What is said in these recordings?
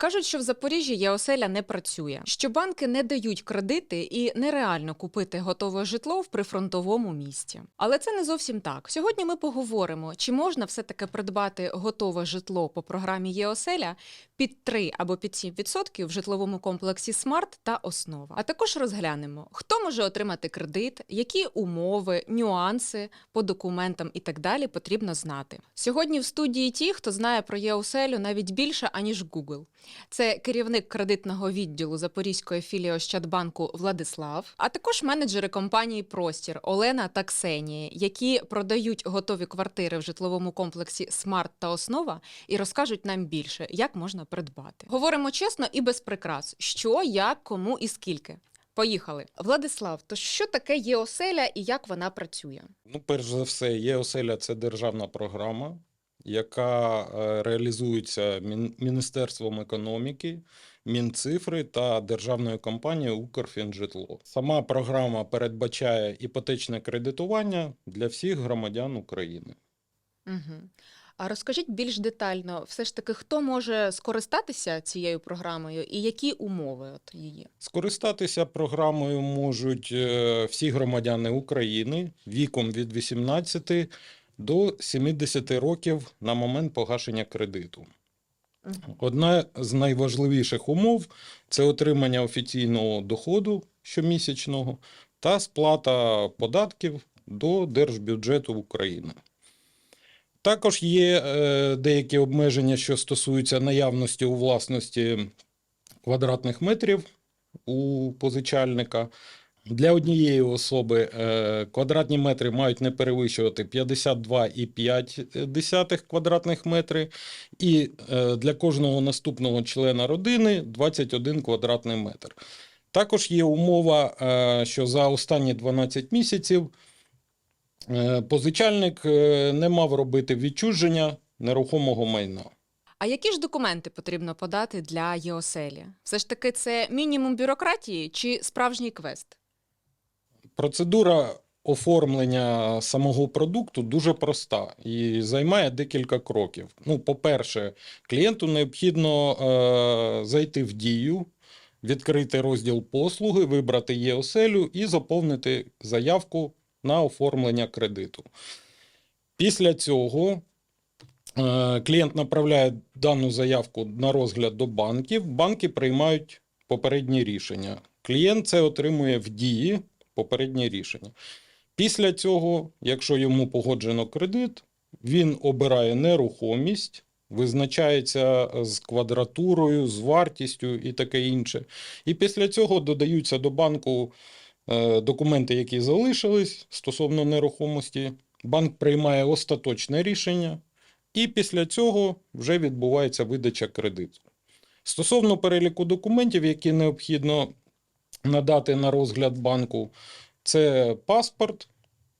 Кажуть, що в Запоріжжі ЄОСЕЛЯ не працює, що банки не дають кредити і нереально купити готове житло в прифронтовому місті. Але це не зовсім так. Сьогодні ми поговоримо, чи можна все-таки придбати готове житло по програмі ЄОСЕЛЯ під 3 або під 7% в житловому комплексі Смарт та Основа. А також розглянемо, хто може отримати кредит, які умови, нюанси по документам і так далі потрібно знати. Сьогодні в студії ті, хто знає про ЄОСЕЛю навіть більше аніж Google. Це керівник кредитного відділу Запорізької філії Ощадбанку Владислав, а також менеджери компанії Простір Олена та Ксенія, які продають готові квартири в житловому комплексі Смарт та Основа і розкажуть нам більше, як можна придбати. Говоримо чесно і без прикрас, що, як, кому і скільки. Поїхали. Владислав, то що таке ЄОСЕЛя і як вона працює? Ну, перш за все, є оселя це державна програма, яка е, реалізується Мін- Міністерством економіки, Мінцифри та державною компанією Укрфінжитло. Сама програма передбачає іпотечне кредитування для всіх громадян України. Угу. А розкажіть більш детально, все ж таки, хто може скористатися цією програмою і які умови от її? Скористатися програмою можуть е, всі громадяни України віком від 18 до 70 років на момент погашення кредиту. Одна з найважливіших умов це отримання офіційного доходу щомісячного та сплата податків до держбюджету України. Також є е, деякі обмеження, що стосуються наявності у власності квадратних метрів у позичальника. Для однієї особи е, квадратні метри мають не перевищувати 52,5 квадратних метри, і е, для кожного наступного члена родини 21 квадратний метр. Також є умова, е, що за останні 12 місяців позичальник не мав робити відчуження нерухомого майна. А які ж документи потрібно подати для ЄОСЕЛі? Все ж таки, це мінімум бюрократії чи справжній квест? Процедура оформлення самого продукту дуже проста і займає декілька кроків. Ну, по-перше, клієнту необхідно е, зайти в дію, відкрити розділ послуги, вибрати ЄОСЕЛю і заповнити заявку на оформлення кредиту. Після цього е, клієнт направляє дану заявку на розгляд до банків. Банки приймають попередні рішення. Клієнт це отримує в дії попереднє рішення. Після цього, якщо йому погоджено кредит, він обирає нерухомість, визначається з квадратурою, з вартістю і таке інше. І після цього додаються до банку е, документи, які залишились стосовно нерухомості. Банк приймає остаточне рішення, і після цього вже відбувається видача кредиту. Стосовно переліку документів, які необхідно надати на розгляд банку, це паспорт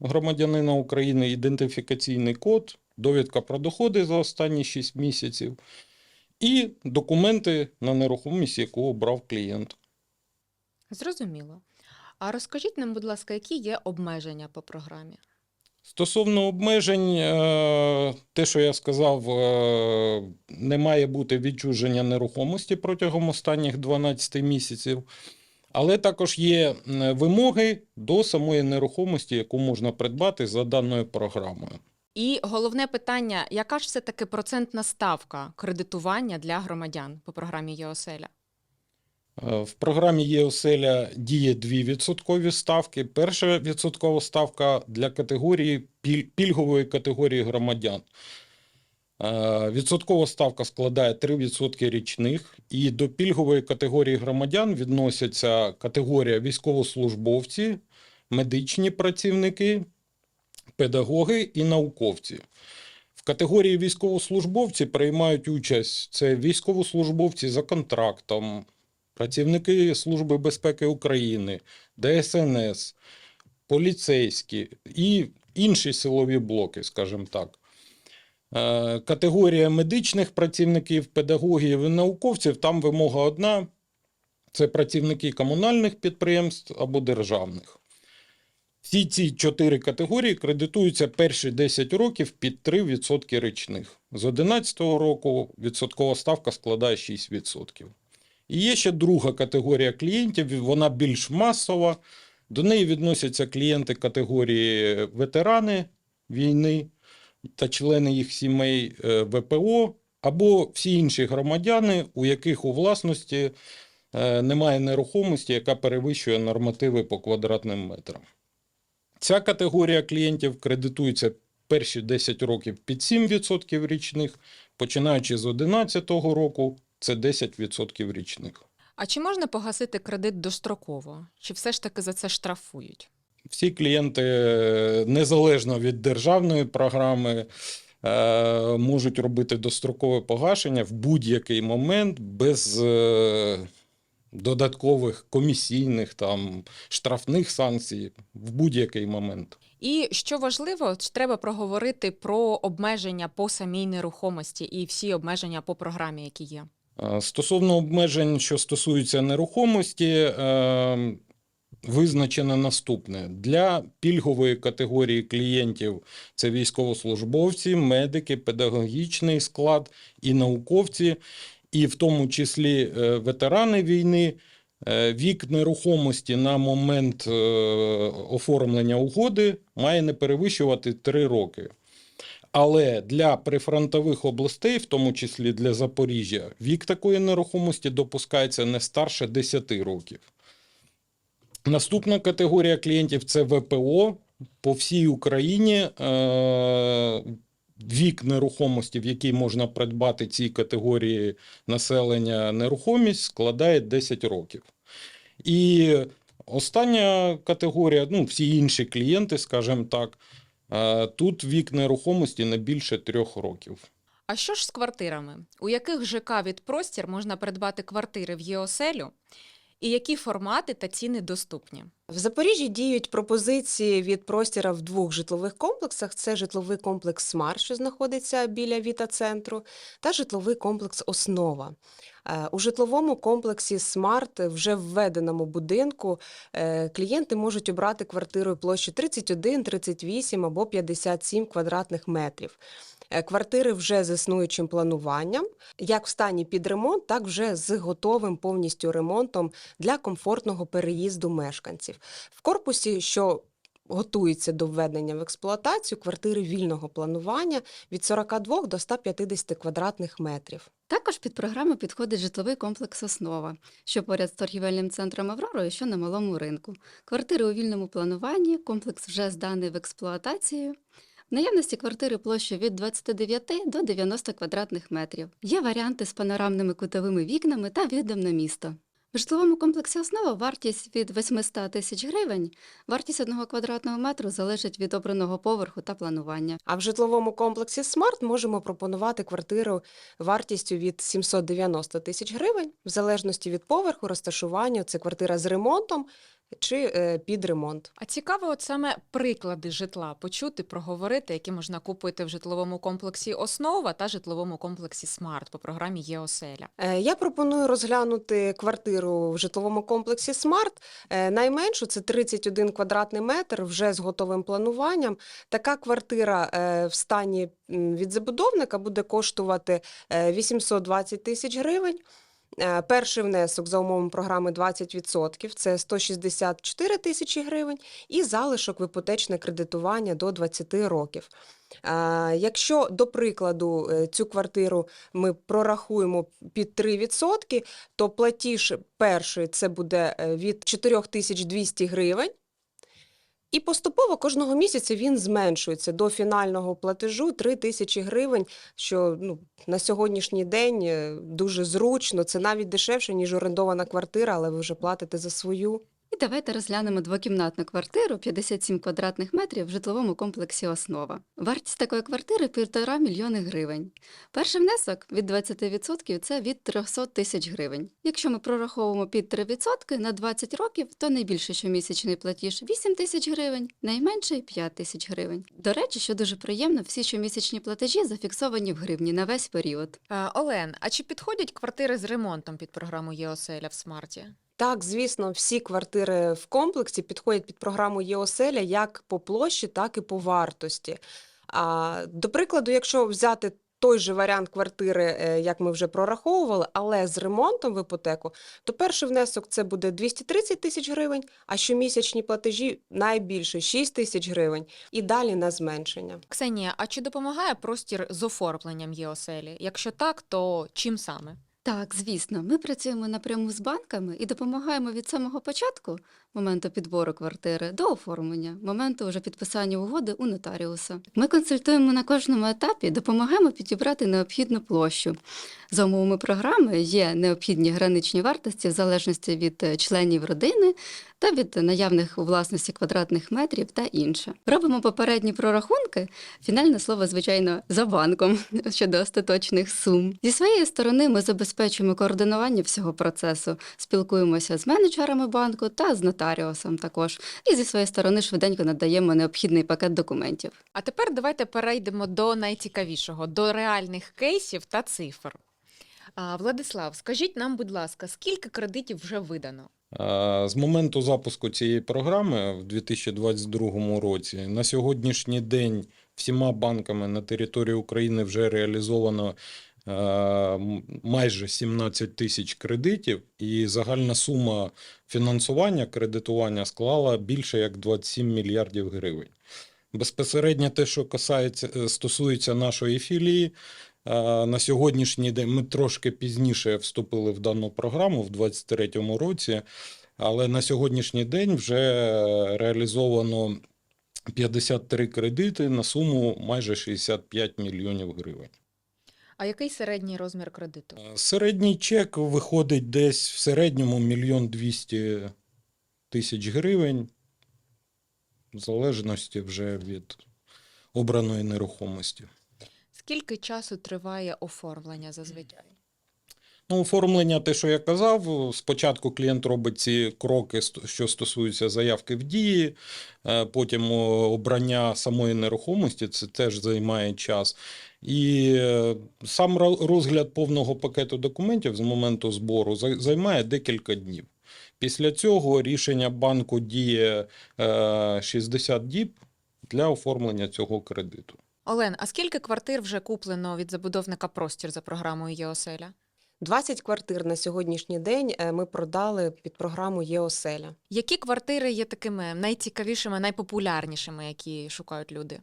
громадянина України, ідентифікаційний код, довідка про доходи за останні 6 місяців і документи на нерухомість, яку обрав клієнт. Зрозуміло. А розкажіть нам, будь ласка, які є обмеження по програмі? Стосовно обмежень, е, те, що я сказав, е, не має бути відчуження нерухомості протягом останніх 12 місяців. Але також є вимоги до самої нерухомості, яку можна придбати за даною програмою. І головне питання: яка ж все таки процентна ставка кредитування для громадян по програмі ЄОСЕЛя? Е, В програмі ЄОСЕЛЯ діє дві відсоткові ставки. Перша відсоткова ставка для категорії пільгової категорії громадян. Е, Відсоткова ставка складає 3% річних, і до пільгової категорії громадян відносяться категорія військовослужбовці, медичні працівники, педагоги і науковці. В категорії військовослужбовці приймають участь це військовослужбовці за контрактом, працівники Служби безпеки України, ДСНС, поліцейські і інші силові блоки, скажімо так. Е, Категорія медичних працівників, педагогів і науковців там вимога одна: це працівники комунальних підприємств або державних. Всі ці чотири категорії кредитуються перші 10 років під 3% річних. З 2011 року відсоткова ставка складає 6%. І є ще друга категорія клієнтів, вона більш масова. До неї відносяться клієнти категорії ветерани війни та члени їх сімей е, ВПО або всі інші громадяни, у яких у власності е, немає нерухомості, яка перевищує нормативи по квадратним метрам. Ця категорія клієнтів кредитується перші 10 років під 7% річних, починаючи з 2011 року це 10% річних. А чи можна погасити кредит достроково? Чи все ж таки за це штрафують? Всі клієнти, е, незалежно від державної програми, е, можуть робити дострокове погашення в будь-який момент без е, додаткових комісійних там штрафних санкцій в будь-який момент. І що важливо, треба проговорити про обмеження по самій нерухомості і всі обмеження по програмі, які є. Стосовно обмежень, що стосуються нерухомості, визначено наступне: для пільгової категорії клієнтів це військовослужбовці, медики, педагогічний склад і науковці, і в тому числі е, ветерани війни. Е, Вік нерухомості на момент е, оформлення угоди має не перевищувати 3 роки. Але для прифронтових областей, в тому числі для Запоріжжя, вік такої нерухомості допускається не старше 10 років. Наступна категорія клієнтів це ВПО. По всій Україні е, вік нерухомості, в якій можна придбати ці категорії населення нерухомість, складає 10 років. І остання категорія, ну, всі інші клієнти, скажімо так, е, тут вік нерухомості не більше трьох років. А що ж з квартирами? У яких ЖК від простір можна придбати квартири в ЄОСЕЛю? І які формати та ціни доступні? В Запоріжжі діють пропозиції від простіра в двох житлових комплексах: це житловий комплекс Смарт, що знаходиться біля Віта-центру, та житловий комплекс Основа. Е, У житловому комплексі Смарт вже введеному будинку е, клієнти можуть обрати квартиру площі 31, 38 або 57 квадратних метрів. Е, Квартири вже з існуючим плануванням, як в стані під ремонт, так вже з готовим повністю ремонтом для комфортного переїзду мешканців. В корпусі, що готується до введення в експлуатацію, квартири вільного планування від 42 до 150 квадратних метрів. Також під програму підходить житловий комплекс Основа, що поряд з торгівельним центром Аврора що на малому ринку. Квартири у вільному плануванні, комплекс вже зданий в експлуатацію. Наявності квартири площею від 29 до 90 квадратних метрів. Є варіанти з панорамними кутовими вікнами та видом на місто. В житловому комплексі основа вартість від 800 тисяч гривень. Вартість одного квадратного метру залежить від обраного поверху та планування. А в житловому комплексі Смарт можемо пропонувати квартиру вартістю від 790 тисяч гривень, в залежності від поверху, розташування. Це квартира з ремонтом чи е, під ремонт. А цікаво, от саме приклади житла почути, проговорити, які можна купити в житловому комплексі Основа та житловому комплексі Смарт по програмі ЄОСЕЛя. Е, Я пропоную розглянути квартиру в житловому комплексі Смарт. Е, Найменшу це 31 квадратний метр вже з готовим плануванням. Така квартира е, в стані від забудовника буде коштувати е, 820 тисяч гривень. Е, Перший внесок за умовами програми 20% – це 164 тисячі гривень, і залишок в іпотечне кредитування до 20 років. Е, Якщо, до прикладу, е, цю квартиру ми прорахуємо під 3%, то платіж перший це буде від 4200 гривень. І поступово кожного місяця він зменшується до фінального платежу 3 тисячі гривень, що ну, на сьогоднішній день е, дуже зручно. Це навіть дешевше, ніж орендована квартира, але ви вже платите за свою. І давайте розглянемо двокімнатну квартиру 57 квадратних метрів в житловому комплексі Основа. Вартість такої квартири – 1,5 мільйони гривень. Перший внесок від 20% – це від 300 тисяч гривень. Якщо ми прораховуємо під 3% на 20 років, то найбільший щомісячний платіж – 8 тисяч гривень, найменший – 5 тисяч гривень. До речі, що дуже приємно, всі щомісячні платежі зафіксовані в гривні на весь період. Е, Олен, а чи підходять квартири з ремонтом під програму ЄОСЕЛя в Смарті? Так, звісно, всі квартири в комплексі підходять під програму ЄОСЕЛЯ як по площі, так і по вартості. А, до прикладу, якщо взяти той же варіант квартири, е, як ми вже прораховували, але з ремонтом в іпотеку, то перший внесок це буде 230 тисяч гривень, а щомісячні платежі найбільше 6 тисяч гривень і далі на зменшення. Ксенія, а чи допомагає простір з оформленням ЄОСЕЛі? Якщо так, то чим саме? Так, звісно, ми працюємо напряму з банками і допомагаємо від самого початку, моменту підбору квартири, до оформлення, моменту вже підписання угоди у нотаріуса. Ми консультуємо на кожному етапі, допомагаємо підібрати необхідну площу. За умовами програми є необхідні граничні вартості в залежності від е, членів родини та від наявних у власності квадратних метрів та інше. Робимо попередні прорахунки. Фінальне слово, звичайно, за банком щодо остаточних сум. Зі своєї сторони ми забезпечуємо координування всього процесу, спілкуємося з менеджерами банку та з нотаріусом також. І зі своєї сторони швиденько надаємо необхідний пакет документів. А тепер давайте перейдемо до найцікавішого до реальних кейсів та цифр. Владислав, скажіть нам, будь ласка, скільки кредитів вже видано? З моменту запуску цієї програми в 2022 році на сьогоднішній день всіма банками на території України вже реалізовано майже 17 тисяч кредитів, і загальна сума фінансування кредитування склала більше як 27 мільярдів гривень. Безпосередньо те, що касається, е, стосується нашої філії, е, на сьогоднішній день ми трошки пізніше вступили в дану програму в 2023 році, але на сьогоднішній день вже реалізовано 53 кредити на суму майже 65 мільйонів гривень. А який середній розмір кредиту? Е, Середній чек виходить десь в середньому мільйон 200 тисяч гривень, в залежності вже від обраної нерухомості. Скільки часу триває оформлення зазвичай? Ну, оформлення, те, що я казав, спочатку клієнт робить ці кроки, що стосуються заявки в дії, е, потім обрання самої нерухомості, це теж займає час. І е, сам розгляд повного пакету документів з моменту збору займає декілька днів. Після цього рішення банку діє е, 60 діб для оформлення цього кредиту. Олен, а скільки квартир вже куплено від забудовника простір за програмою ЄОСЕЛЯ? 20 квартир на сьогоднішній день е, ми продали під програму ЄОСЕЛЯ. Які квартири є такими найцікавішими, найпопулярнішими, які шукають люди?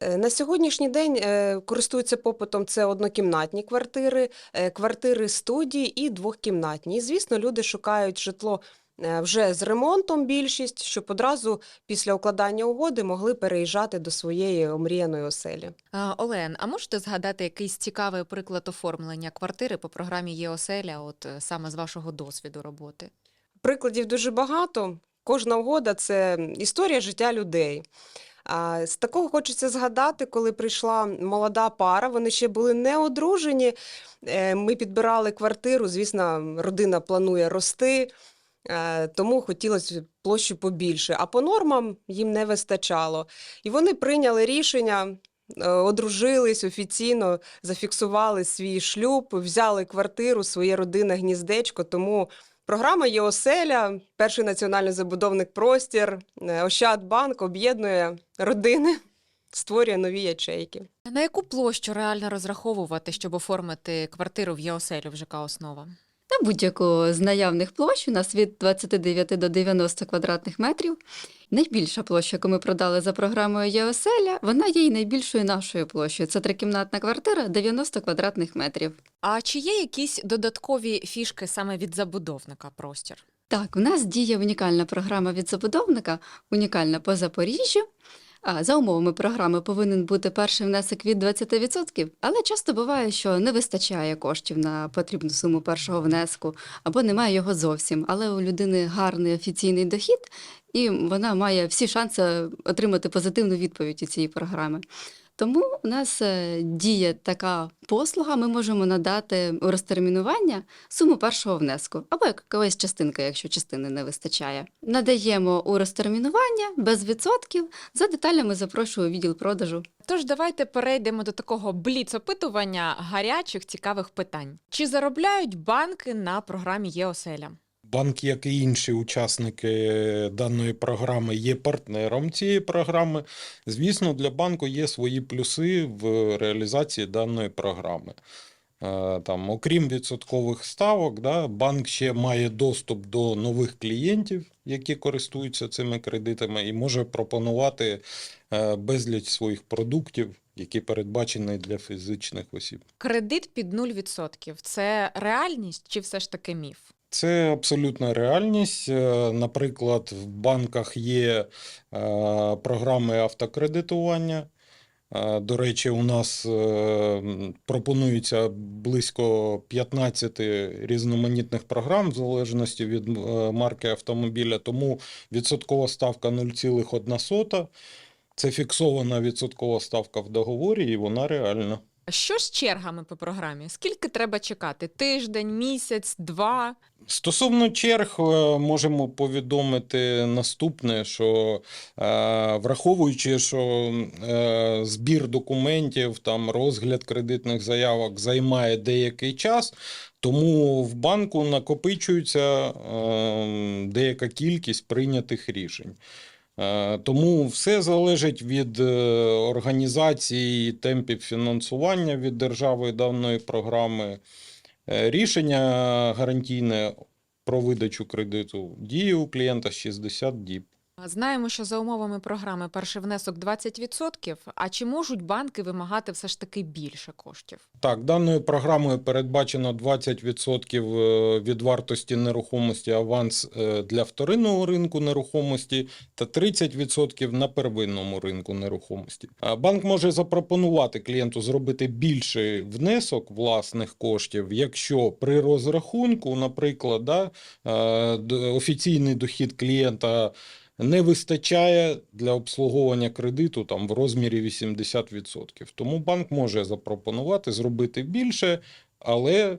Е, На сьогоднішній день е, користуються попитом це однокімнатні квартири, е, квартири студії і двохкімнатні. І, звісно, люди шукають житло вже з ремонтом більшість, щоб одразу після укладання угоди могли переїжджати до своєї омріяної оселі. Олен, а можете згадати якийсь цікавий приклад оформлення квартири по програмі ЄОСЕЛЯ, от саме з вашого досвіду роботи? Прикладів дуже багато. Кожна угода це історія життя людей. З такого хочеться згадати, коли прийшла молода пара, вони ще були не одружені. Е, Ми підбирали квартиру. Звісно, родина планує рости, е, тому хотілося площу побільше. А по нормам їм не вистачало. І вони прийняли рішення. е, Одружились офіційно, зафіксували свій шлюб, взяли квартиру, своє родинне гніздечко. Тому Програма є оселя, перший національний забудовник простір, е, Ощадбанк об'єднує родини, створює нові ячейки. На яку площу реально розраховувати, щоб оформити квартиру в ЄОСЕЛю в ЖК «Основа»? На будь-яку з наявних площ у нас від 29 до 90 квадратних метрів. Найбільша площа, яку ми продали за програмою ЄОСЕЛЯ, вона є і найбільшою нашою площею. Це трикімнатна квартира 90 квадратних метрів. А чи є якісь додаткові фішки саме від забудовника простір? Так, у нас діє унікальна програма від забудовника, унікальна по Запоріжжю. А за умовами програми повинен бути перший внесок від 20%, але часто буває, що не вистачає коштів на потрібну суму першого внеску, або немає його зовсім. Але у людини гарний офіційний дохід, і вона має всі шанси отримати позитивну відповідь у цієї програми. Тому у нас е, діє така послуга, ми можемо надати у розтермінування суму першого внеску, або якоїсь частинка, якщо частини не вистачає. Надаємо у розтермінування без відсотків. За деталями запрошую відділ продажу. Тож давайте перейдемо до такого бліц-опитування гарячих цікавих питань. Чи заробляють банки на програмі ЄОСЕЛЯ? Банк, як і інші учасники даної програми, є партнером цієї програми. Звісно, для банку є свої плюси в реалізації даної програми. Е, Там, окрім відсоткових ставок, да, банк ще має доступ до нових клієнтів, які користуються цими кредитами, і може пропонувати е, безліч своїх продуктів, які передбачені для фізичних осіб. Кредит під 0% – це реальність чи все ж таки міф? Це абсолютна реальність. Е, Наприклад, в банках є е, програми автокредитування. Е, До речі, у нас пропонується близько 15 різноманітних програм в залежності від марки автомобіля, тому відсоткова ставка 0,1. Це фіксована відсоткова ставка в договорі, і вона реальна. А Що з чергами по програмі? Скільки треба чекати? Тиждень, місяць, два? Стосовно черг, е, можемо повідомити наступне, що е, враховуючи, що е, збір документів, там розгляд кредитних заявок займає деякий час, тому в банку накопичується е, деяка кількість прийнятих рішень. Тому все залежить від організації темпів фінансування від держави даної програми. Е, Рішення гарантійне про видачу кредиту діє у клієнта 60 діб. Знаємо, що за умовами програми перший внесок 20%, а чи можуть банки вимагати все ж таки більше коштів? Так, даною програмою передбачено 20% е, від вартості нерухомості аванс е, для вторинного ринку нерухомості та 30% на первинному ринку нерухомості. Банк може запропонувати клієнту зробити більший внесок власних коштів, якщо при розрахунку, наприклад, да, е, офіційний дохід клієнта не вистачає для обслуговування кредиту там в розмірі 80%. Тому банк може запропонувати зробити більше, але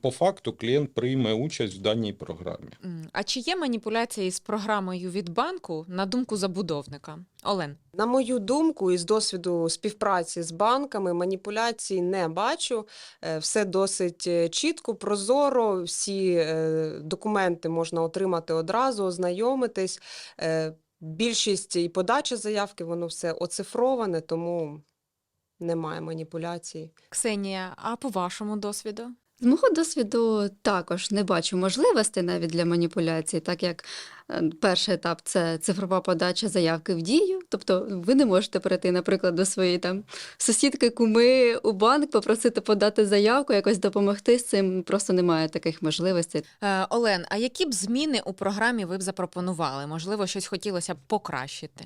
по факту клієнт прийме участь в даній програмі. А чи є маніпуляції з програмою від банку на думку забудовника? Олен, На мою думку, із досвіду співпраці з банками маніпуляцій не бачу. Е, Все досить е, чітко, прозоро. Всі е, документи можна отримати одразу, ознайомитись. Більшість і подача заявки, воно все оцифроване, тому немає маніпуляцій. Ксенія, а по вашому досвіду? З мого досвіду також не бачу можливостей навіть для маніпуляцій, так як е, перший етап це цифрова подача заявки в дію. Тобто ви не можете прийти, наприклад, до своєї там сусідки, куми у банк, попросити подати заявку, якось допомогти з цим. Просто немає таких можливостей. Е, Олен, а які б зміни у програмі ви б запропонували? Можливо, щось хотілося б покращити?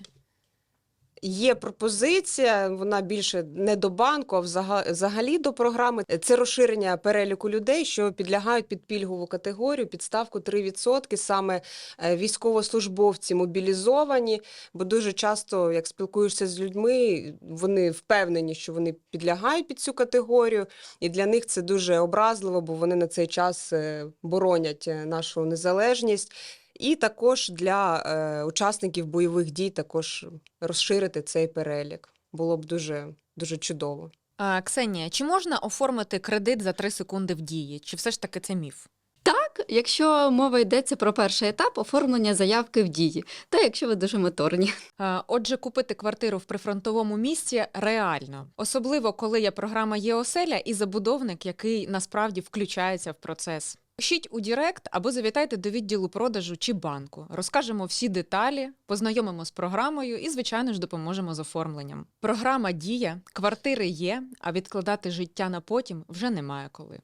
Є пропозиція, вона більше не до банку, а взагалі до програми. Це розширення переліку людей, що підлягають під пільгову категорію, під ставку 3%, саме е, військовослужбовці мобілізовані, бо дуже часто, як спілкуєшся з людьми, вони впевнені, що вони підлягають під цю категорію, і для них це дуже образливо, бо вони на цей час е, боронять е, нашу незалежність. І також для е, учасників бойових дій також розширити цей перелік. Було б дуже, дуже чудово. Е, Ксенія, чи можна оформити кредит за 3 секунди в дії? Чи все ж таки це міф? Так, якщо мова йдеться про перший етап оформлення заявки в дії, та якщо ви дуже моторні. Отже, купити квартиру в прифронтовому місті реально, особливо коли є програма ЄОселя і забудовник, який насправді включається в процес. Пишіть у Дірект або завітайте до відділу продажу чи банку. Розкажемо всі деталі, познайомимо з програмою і, звичайно ж, допоможемо з оформленням. Програма діє, квартири є, а відкладати життя на потім вже немає коли.